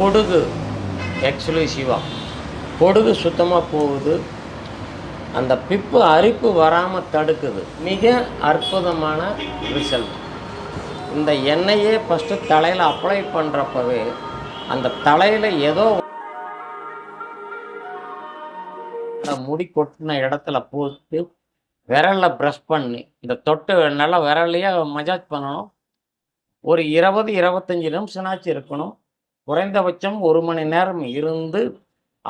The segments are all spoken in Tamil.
பொடுகு. எக்ஸ்க்ளூசிவாக பொடுகு சுத்தமாக போகுது. அந்த பிப்பு அரிப்பு வராமல் தடுக்குது. மிக அற்புதமான ரிசல்ட் இந்த எண்ணெயே ஃபஸ்ட்டு தலையில் அப்ளை பண்ணுறப்பவே அந்த தலையில் ஏதோ அந்த முடி கொட்டின இடத்துல போட்டு விரலில் ப்ரெஷ் பண்ணி இந்த தொட்டு நல்லா விரலையே மஜாஜ் பண்ணணும். ஒரு இருபது இருபத்தஞ்சி நிமிஷம்னாச்சும் இருக்கணும். குறைந்தபட்சம் ஒரு மணி நேரம் இருந்து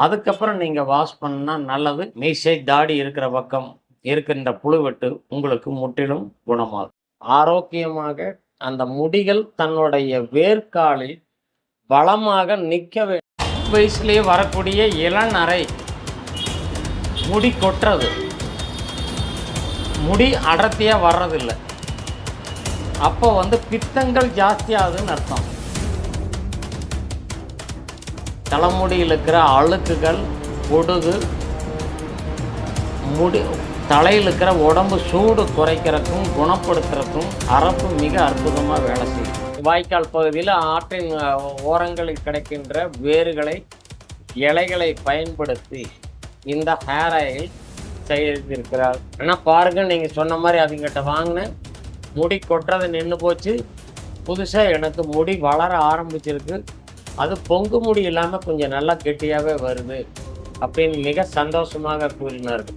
அதுக்கப்புறம் நீங்கள் வாஷ் பண்ணால் நல்லது. மீசை தாடி இருக்கிற பக்கம் இருக்கின்ற புழுவெட்டு உங்களுக்கு முற்றிலும் குணமாகும். ஆரோக்கியமாக அந்த முடிகள் தன்னுடைய வேர்க்காலில் பலமாக நிற்க வேண்டும் வயசுலேயே வரக்கூடிய இளநரை முடி கொட்டுறது. முடி அடர்த்தியாக வர்றதில்லை. அப்போ வந்து பித்தங்கள் ஜாஸ்தியாகுதுன்னு அர்த்தம். தலைமுடியில் இருக்கிற அழுக்குகள் பொடுகு முடி தலையில் இருக்கிற உடம்பு சூடு குறைக்கிறதுக்கும் குணப்படுத்துறதுக்கும் அரப்பு மிக அற்புதமாக வேலை செய்யும். வாய்க்கால் பகுதியில் ஆற்றின் ஓரங்களில் கிடைக்கின்ற வேர்களை இலைகளை பயன்படுத்தி இந்த ஹேர் ஆயில் செய்திருக்கிறார். ஆனால் பாருங்கள் நீங்கள் சொன்ன மாதிரி அவங்ககிட்ட வாங்கினேன். முடி கொட்டுறது நின்று போச்சு. புதுசாக எனக்கு முடி வளர ஆரம்பிச்சிருக்கு. அது பொங்கு முடி இல்லாமல் கொஞ்சம் நல்லா கெட்டியாகவே வருது அப்படின்னு மிக சந்தோஷமாக கூறினார்கள்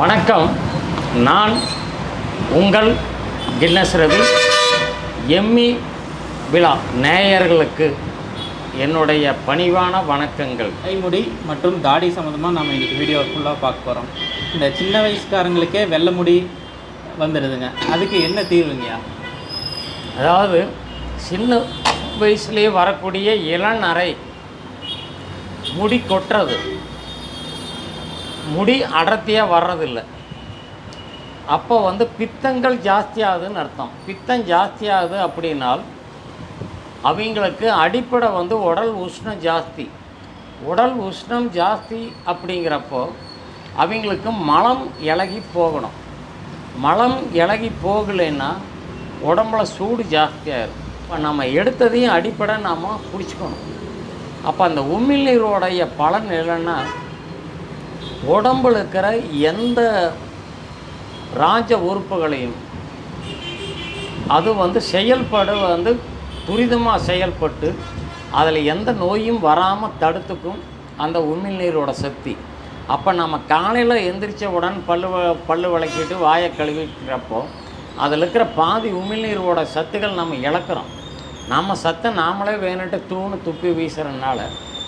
வணக்கம். நான் உங்கள் கின்னஸ் ரவி எம்மி விழா நேயர்களுக்கு என்னுடைய பணிவான வணக்கங்கள். கைமுடி மற்றும் தாடி சம்மந்தமாக நம்ம இன்றைக்கி வீடியோ ஃபுல்லாக பார்க்க போகிறோம் இந்த சின்ன வயசுக்காரங்களுக்கே வெள்ளை முடி வந்துடுதுங்க. அதுக்கு என்ன தீர்வுங்கய்யா? அதாவது சின்ன வயசுலேயே வரக்கூடிய இளநரை முடி கொட்டுறது. முடி அடர்த்தியாக வர்றதில்லை. அப்போ வந்து பித்தங்கள் ஜாஸ்தியாகுதுன்னு அர்த்தம். பித்தம் ஜாஸ்தியாகுது அப்படின்னால் அவங்களுக்கு அடிப்படை வந்து உடல் உஷ்ணம் ஜாஸ்தி. உடல் உஷ்ணம் ஜாஸ்தி அப்படிங்கிறப்போ அவங்களுக்கு மலம் இலகி போகணும். மலம் இலகி போகலைன்னா உடம்புல சூடு ஜாஸ்தியாயிரும் இப்போ நம்ம எடுத்ததையும் அடிப்படை நாம் குடிச்சுக்கணும் அப்போ அந்த உமிழ்நீரோடைய பலன் இல்லைன்னா உடம்புல இருக்கிற எந்த ராஜ உறுப்புகளையும் அது வந்து செயல்பாடு வந்து துரிதமாக செயல்பட்டு அதில் எந்த நோயும் வராமல் தடுத்துக்கும் அந்த உமிழ்நீரோட சக்தி. அப்போ நம்ம காலையில் எந்திரிச்ச உடன் பல்லு வ- பல்லு விளக்கிட்டு வாயை கழுவிக்கிறப்போ அதில் இருக்கிற பாதி உமிழ்நீரோட சத்துக்கள் நம்ம இழக்கிறோம். நம்ம சத்தை நாமளே வேணுட்டு தூணு துப்பி வீசுறதுனால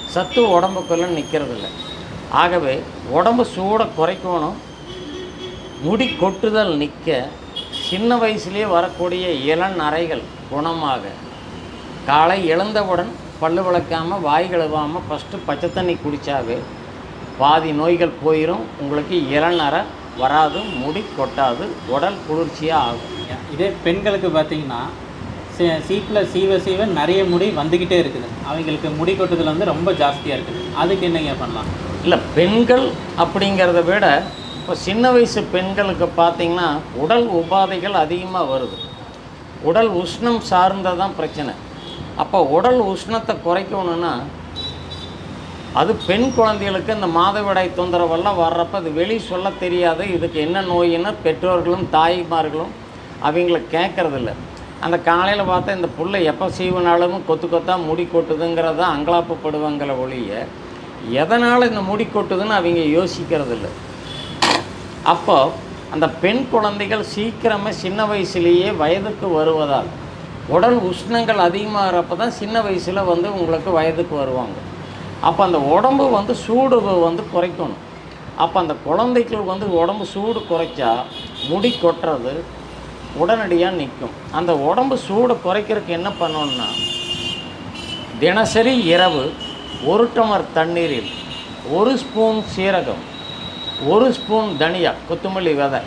சத்து உடம்புக்குள்ளே நிற்கிறதில்ல ஆகவே உடம்பு சூடை குறைக்கணும். முடி கொட்டுதல் நிற்க சின்ன வயசுலேயே வரக்கூடிய இளநரைகள் குணமாக காலை எழுந்தவுடன் பல்லு விளக்காமல் வாய் கழுவாமல் ஃபஸ்ட்டு பச்சை தண்ணி குடித்தாவே பாதி நோய்கள் போயிடும் உங்களுக்கு இளநரை வராது முடி கொட்டாது உடல் குளிர்ச்சியாக ஆகும். இதே பெண்களுக்கு பார்த்தீங்கன்னா சீப்பில் சீவ சீவ நிறைய முடி வந்துக்கிட்டே இருக்குது. அவங்களுக்கு முடி கொட்டுதல் வந்து ரொம்ப ஜாஸ்தியாக இருக்குது. அதுக்கு என்னங்க பண்ணலாம்? இல்லை பெண்கள் அப்படிங்கிறத விட இப்போ சின்ன வயசு பெண்களுக்கு பார்த்தீங்கன்னா உடல் உபாதைகள் அதிகமாக வருது. உடல் உஷ்ணம் சார்ந்ததான் பிரச்சனை. அப்போ உடல் உஷ்ணத்தை குறைக்கணும்னா அது பெண் குழந்தைகளுக்கு இந்த மாதவிடாய் தொந்தரவெல்லாம் வர்றப்ப அது வெளி சொல்ல தெரியாது. இதுக்கு என்ன நோயின்னு பெற்றோர்களும் தாய்மார்களும் அவங்கள கேட்குறதில்ல அந்த காலையில் பார்த்தா இந்த புள்ளை எப்போ சீவனாலும் கொத்து கொத்தா முடி கொட்டுதுங்கிறத அங்கலாப்பப்படுவாங்கிற ஒழிய எதனால் இந்த முடி கொட்டுதுன்னு அவங்க யோசிக்கிறதில்ல. அப்போ அந்த பெண் குழந்தைகள் சீக்கிரமாக சின்ன வயசுலேயே வயதுக்கு வருவதால் உடல் உஷ்ணங்கள் அதிகமாகிறப்ப தான் சின்ன வயசில் வந்து உங்களுக்கு வயதுக்கு வருவாங்க. அப்போ அந்த உடம்பு வந்து சூடு வந்து குறைக்கணும். அப்போ அந்த குழந்தைகள் வந்து உடம்பு சூடு குறைச்சா முடி கொட்டுறது உடனடியாக நிற்கும் அந்த உடம்பு சூடை குறைக்கிறதுக்கு என்ன பண்ணணும்னா தினசரி இரவு ஒரு டமர் தண்ணீரில் ஒரு ஸ்பூன் சீரகம் ஒரு ஸ்பூன் தனியா கொத்தமல்லி விதை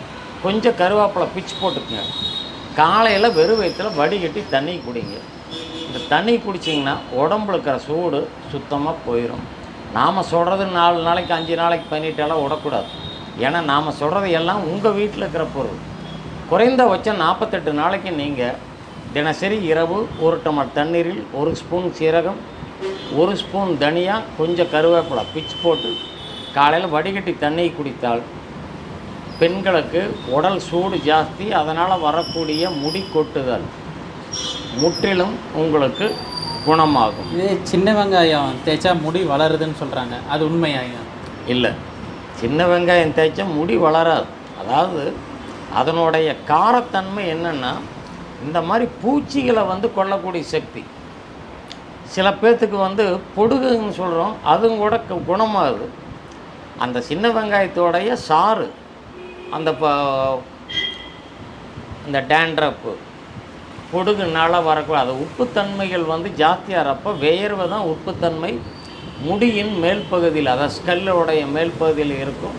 கொஞ்சம் கருவேப்பிலை பிச்சு போட்டுக்குங்க. காலையில் வெறும் வயிற்றில் வடிகட்டி தண்ணி குடிங்க. இந்த தண்ணி குடிச்சிங்கன்னா உடம்புல இருக்கிற சூடு சுத்தமாக போயிடும் நாம் சொல்கிறது நாலு நாளைக்கு அஞ்சு நாளைக்கு பண்ணிட்டாலாம் விடக்கூடாது. ஏன்னா நாம் சொல்கிறது எல்லாம் உங்கள் வீட்டில் இருக்கிற பொருள். குறைந்தபட்சம் நாற்பத்தெட்டு நாளைக்கு நீங்கள் தினசரி இரவு ஒரு டமர் தண்ணீரில் ஒரு ஸ்பூன் சீரகம் ஒரு ஸ்பூன் தனியாக கொஞ்சம் கருவேப்பிலை பிச்சு போட்டு காலையில் வடிகட்டி தண்ணி குடித்தால் பெண்களுக்கு உடல் சூடு ஜாஸ்தி அதனால் வரக்கூடிய முடி கொட்டுதல். முற்றிலும் உங்களுக்கு குணமாகும். இதே சின்ன வெங்காயம் தேய்ச்சா முடி வளருதுன்னு சொல்கிறாங்க அது உண்மையாங்க இல்லை. சின்ன வெங்காயம் தேய்ச்சா முடி வளராது. அதாவது அதனுடைய காரத்தன்மை என்னென்னா இந்த மாதிரி பூச்சிகளை வந்து கொல்லக்கூடிய சக்தி. சில பேர்த்துக்கு வந்து பொடுகுன்னு சொல்கிறோம் அதுவும் கூட குணமாகுது. அந்த சின்ன வெங்காயத்தோடைய சாறு அந்த ப இந்த டேண்ட்ரப்பு பொடுகுனால வரக்கூடாது அது உப்புத்தன்மைகள் வந்து ஜாஸ்தியாகிறப்ப வேர்வை தான் உப்புத்தன்மை. முடியின் மேல் பகுதியில் அதாவது ஸ்கல்லோடைய மேல் பகுதியில் இருக்கும்.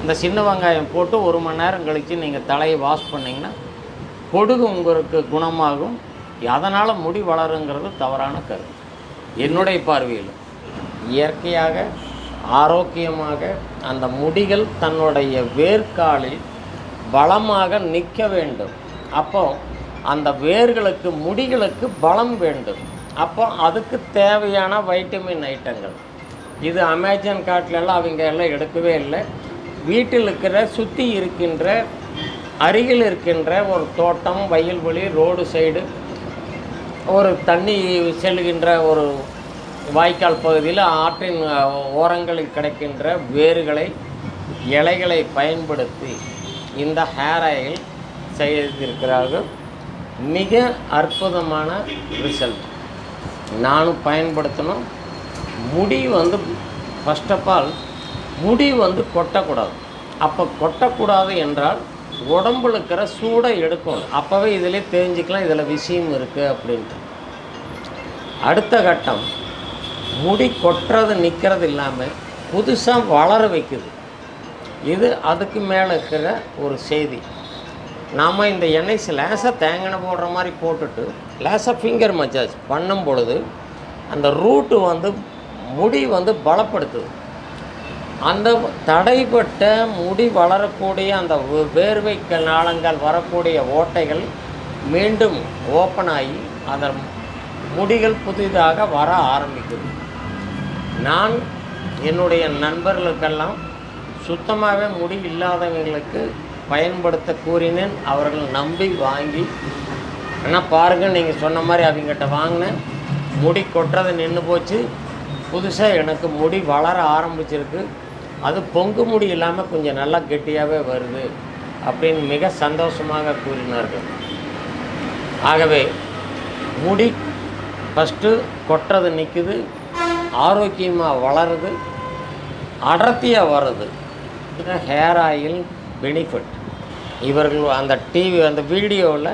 அந்த சின்ன வெங்காயம் போட்டு ஒரு மணி நேரம் கழித்து நீங்கள் தலையை வாஷ் பண்ணிங்கன்னா பொடுகு உங்களுக்கு குணமாகும். அதனால் முடி வளருங்கிறது தவறான கருத்து. என்னுடைய பார்வையில் இயற்கையாக ஆரோக்கியமாக அந்த முடிகள் தன்னுடைய வேர்க்காலில் பலமாக நிற்க வேண்டும். அப்போ அந்த வேர்களுக்கு முடிகளுக்கு பலம் வேண்டும். அப்போ அதுக்கு தேவையான வைட்டமின் ஐட்டங்கள். இது அமேசான் காட்டிலெல்லாம் அவங்க எல்லாம் எடுக்கவே இல்லை. வீட்டில் இருக்கிற சுற்றி இருக்கின்ற அருகில் இருக்கின்ற ஒரு தோட்டம் வயல்வெளி ரோடு சைடு ஒரு தண்ணி செல்கின்ற ஒரு வாய்க்கால் பகுதியில் ஆற்றின் ஓரங்களில் கிடைக்கின்ற வேர்களை இலைகளை பயன்படுத்தி இந்த ஹேர் ஆயில் செய்திருக்கிறார்கள். மிக அற்புதமான ரிசல்ட் நானும் பயன்படுத்தணும். முடி வந்து ஃபர்ஸ்ட் ஆஃப் ஆல் முடி வந்து கொட்டக்கூடாது. அப்போ கொட்டக்கூடாது என்றால் உடம்புல இருக்கிற சூடை எடுக்கணும். அப்போவே இதிலே தெரிஞ்சுக்கலாம் இதில் விஷயம் இருக்குது அப்படின்ட்டு. அடுத்த கட்டம். முடி கொட்டுறது நிற்கிறது இல்லாமல் புதுசாக வளர வைக்குது. இது அதுக்கு மேலே இருக்கிற ஒரு செய்தி. நாம் இந்த எண்ணெய் லேசாக தேங்காய் போடுற மாதிரி போட்டுட்டு லேசாக ஃபிங்கர் மசாஜ் பண்ணும் பொழுது அந்த ரூட்டு வந்து முடி வந்து பலப்படுத்துது. அந்த தடைப்பட்ட முடி வளரக்கூடிய அந்த வேர்வை நாளங்கள் வரக்கூடிய ஓட்டைகள் மீண்டும் ஓப்பன் ஆகி அதன் முடிகள் புதிதாக வர ஆரம்பிக்குது. நான் என்னுடைய நண்பர்களுக்கெல்லாம் சுத்தமாகவே முடி இல்லாதவங்களுக்கு பயன்படுத்த கூறினேன். அவர்கள் நம்பி வாங்கி ஆனால் பாருங்கள் நீங்கள் சொன்ன மாதிரி அவங்ககிட்ட வாங்கினேன். முடி கொட்டுறது நின்று போச்சு. புதுசாக எனக்கு முடி வளர ஆரம்பிச்சிருக்கு. அது பொங்கு முடி இல்லாமல் கொஞ்சம் நல்லா கெட்டியாகவே வருது அப்படின்னு மிக சந்தோஷமாக கூறினார்கள். ஆகவே முடி ஃபஸ்ட்டு கொட்டுறது நிற்குது ஆரோக்கியமாக வளருது அடர்த்தியாக வருது ஹேர் ஆயில் பெனிஃபிட் இவர்கள் அந்த டிவி அந்த வீடியோவில்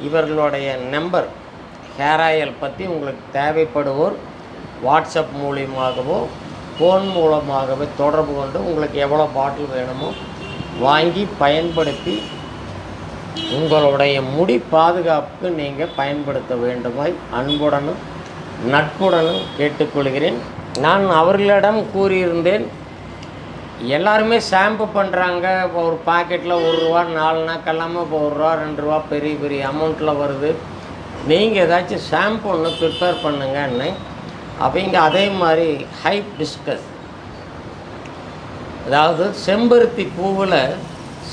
இவர்களுடைய நம்பர் ஹேர் ஆயில் பற்றி உங்களுக்கு தேவைப்படுவோர் வாட்ஸ்அப் மூலியமாகவோ ஃபோன் மூலமாகவே தொடர்பு கொண்டு உங்களுக்கு எவ்வளோ பாட்டில் வேணுமோ வாங்கி பயன்படுத்தி உங்களுடைய முடி பாதுகாப்புக்கு நீங்கள் பயன்படுத்த வேண்டுமாய் அன்புடனும் நட்புடனும் கேட்டுக்கொள்கிறேன். நான் அவர்களிடம் கூறியிருந்தேன் எல்லாருமே ஷாம்பு பண்ணுறாங்க இப்போ ஒரு பாக்கெட்டில் ஒரு ரூபா நாலு நாக்கெல்லாமல் இப்போ ஒரு ரூபா ரெண்டு ரூபா பெரிய பெரிய அமௌண்ட்டில் வருது. நீங்கள் ஏதாச்சும் ஷாம்பு ஒன்று ப்ரிப்பேர் பண்ணுங்கன்னு. அவங்க அதே மாதிரி ஹைப் டிஸ்கஸ் அதாவது செம்பருத்தி பூவில்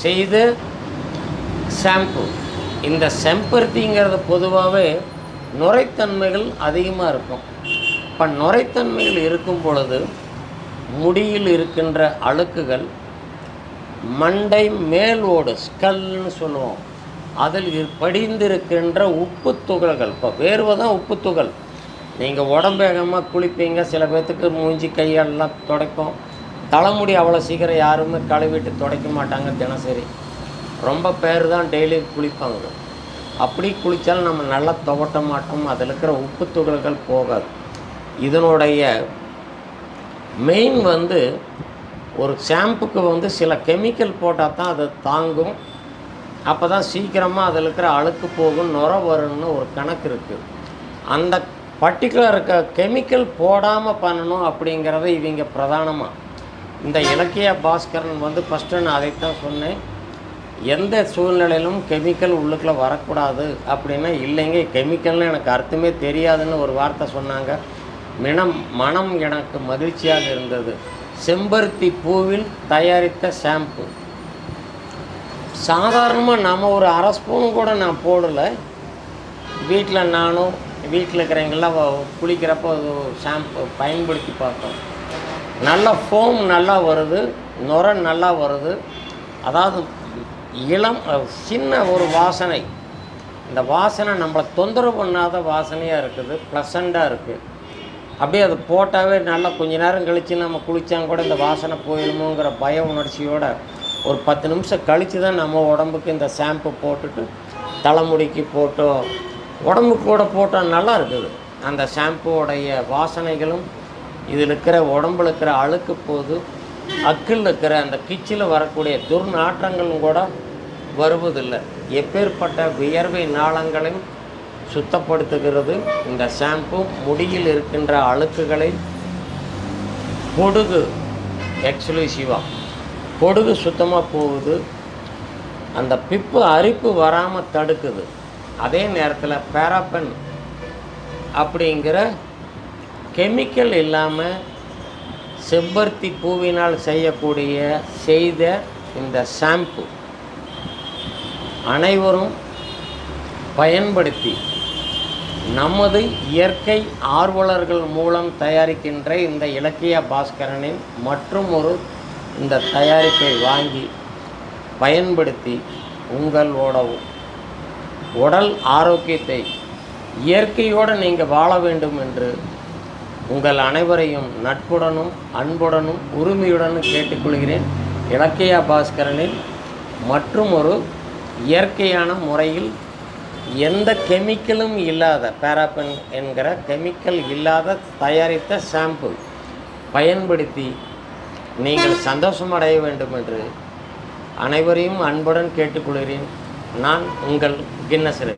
செய்த ஷாம்பு இந்த செம்பருத்திங்கிறது பொதுவாகவே நுரைத்தன்மைகள் அதிகமாக இருக்கும். இப்போ நுரைத்தன்மைகள் இருக்கும் பொழுது முடியில் இருக்கின்ற அழுக்குகள் மண்டை மேல் ஓடு ஸ்கல்னு சொல்லுவோம். அதில் இரு- படிந்திருக்கின்ற உப்பு துகள்கள். இப்போ வேர்வை தான் உப்பு துகள். நீங்கள் உடம்பேகமாக குளிப்பீங்க. சில பேர்த்துக்கு மூஞ்சி கையெல்லாம் துடைப்போம் தலைமுடி அவ்வளோ சீக்கிரம் யாருமே கழுவிட்டு துடைக்க மாட்டாங்க தினசரி. ரொம்ப பேர் தான் டெய்லி குளிப்பாங்க. அப்படி குளித்தாலும் நம்ம நல்லா துவட்ட மாட்டோம். அதில் இருக்கிற உப்பு துகள்கள் போகாது. இதனுடைய மெயின் வந்து ஒரு ஷாம்புக்கு வந்து சில கெமிக்கல் போட்டால் தான் அது தாங்கும். அப்போ தான் சீக்கிரமாக அதில் இருக்கிற அழுக்கு போகும் நுர வரும்னு ஒரு கணக்கு இருக்குது அந்த பர்டிகுலர் இருக்க கெமிக்கல் போடாமல் பண்ணணும் அப்படிங்கிறத இவங்க பிரதானமாக இந்த இலக்கிய பாஸ்கரன் வந்து ஃபஸ்ட்டு நான் அதைத்தான் சொன்னேன். எந்த சூழ்நிலையிலும் கெமிக்கல் உள்ளுக்குள்ளே வரக்கூடாது அப்படின்னா இல்லைங்க. கெமிக்கல்னு எனக்கு அர்த்தமே தெரியாதுன்னு ஒரு வார்த்தை சொன்னாங்க. மினம் மனம் எனக்கு மகிழ்ச்சியாக இருந்தது. செம்பருத்தி பூவில் தயாரித்த ஷாம்பு. சாதாரணமாக நம்ம ஒரு அரை ஸ்பூன் கூட நான் போடலை. வீட்டில் நானும் வீட்டில் இருக்கிறவங்கெல்லாம் குளிக்கிறப்போ அது ஷாம்பு பயன்படுத்தி பார்த்தோம். நல்லா ஃபோம் நல்லா வருது. நுர நல்லா வருது. அதாவது இளம் சின்ன ஒரு வாசனை. இந்த வாசனை நம்மளை தொந்தரவு பண்ணாத வாசனையாக இருக்குது ப்ளசண்ட்டாக இருக்குது அப்படியே அது போட்டாவே நல்லா கொஞ்ச நேரம் கழித்து நம்ம குளித்தாங்க கூட இந்த வாசனை போயிடுமோங்கிற பய உணர்ச்சியோட ஒரு பத்து நிமிஷம் கழித்து தான் நம்ம உடம்புக்கு இந்த ஷாம்பு போட்டுட்டு தலைமுடிக்கு போட்டோம் உடம்புக்கு கூட போட்டால் நல்லா இருக்குது. அந்த ஷாம்புவோடைய வாசனைகளும் இதில் இருக்கிற உடம்புல இருக்கிற அழுக்கு போது அக்கில் இருக்கிற அந்த கிச்சில் வரக்கூடிய துர்நாற்றங்களும் கூட வருவதில்லை. எப்பேற்பட்ட வியர்வை நாளங்களையும் சுத்தப்படுத்துகிறது. இந்த ஷாம்பு முடியில் இருக்கின்ற அழுக்குகளை பொடுகு எக்ஸ்க்ளூசிவாக பொடுகு சுத்தமாக போகுது. அந்த பிப்பு அரிப்பு வராமல் தடுக்குது. அதே நேரத்தில் பேராப்பன் அப்படிங்கிற கெமிக்கல் இல்லாமல் செம்பருத்தி பூவினால் செய்யக்கூடிய செய்த இந்த ஷாம்பு அனைவரும் பயன்படுத்தி நமது இயற்கை ஆர்வலர்கள் மூலம் தயாரிக்கின்ற இந்த இலக்கிய பாஸ்கரனின் மற்றும் ஒரு இந்த தயாரிப்பை வாங்கி பயன்படுத்தி உங்களோட உடல் ஆரோக்கியத்தை இயற்கையோடு நீங்கள் வாழ வேண்டும் என்று உங்கள் அனைவரையும் நட்புடனும் அன்புடனும் உரிமையுடனும் கேட்டுக்கொள்கிறேன். இலக்கிய பாஸ்கரனின் மற்றும் ஒரு இயற்கையான முறையில் எந்த கெமிக்கலும் இல்லாத பேராப்பன் என்கிற கெமிக்கல் இல்லாத தயாரித்த ஷாம்பு பயன்படுத்தி நீங்கள் சந்தோஷம் அடைய வேண்டும் என்று அனைவரையும் அன்புடன் கேட்டுக்கொள்கிறேன். நான் உங்கள் கின்னசரை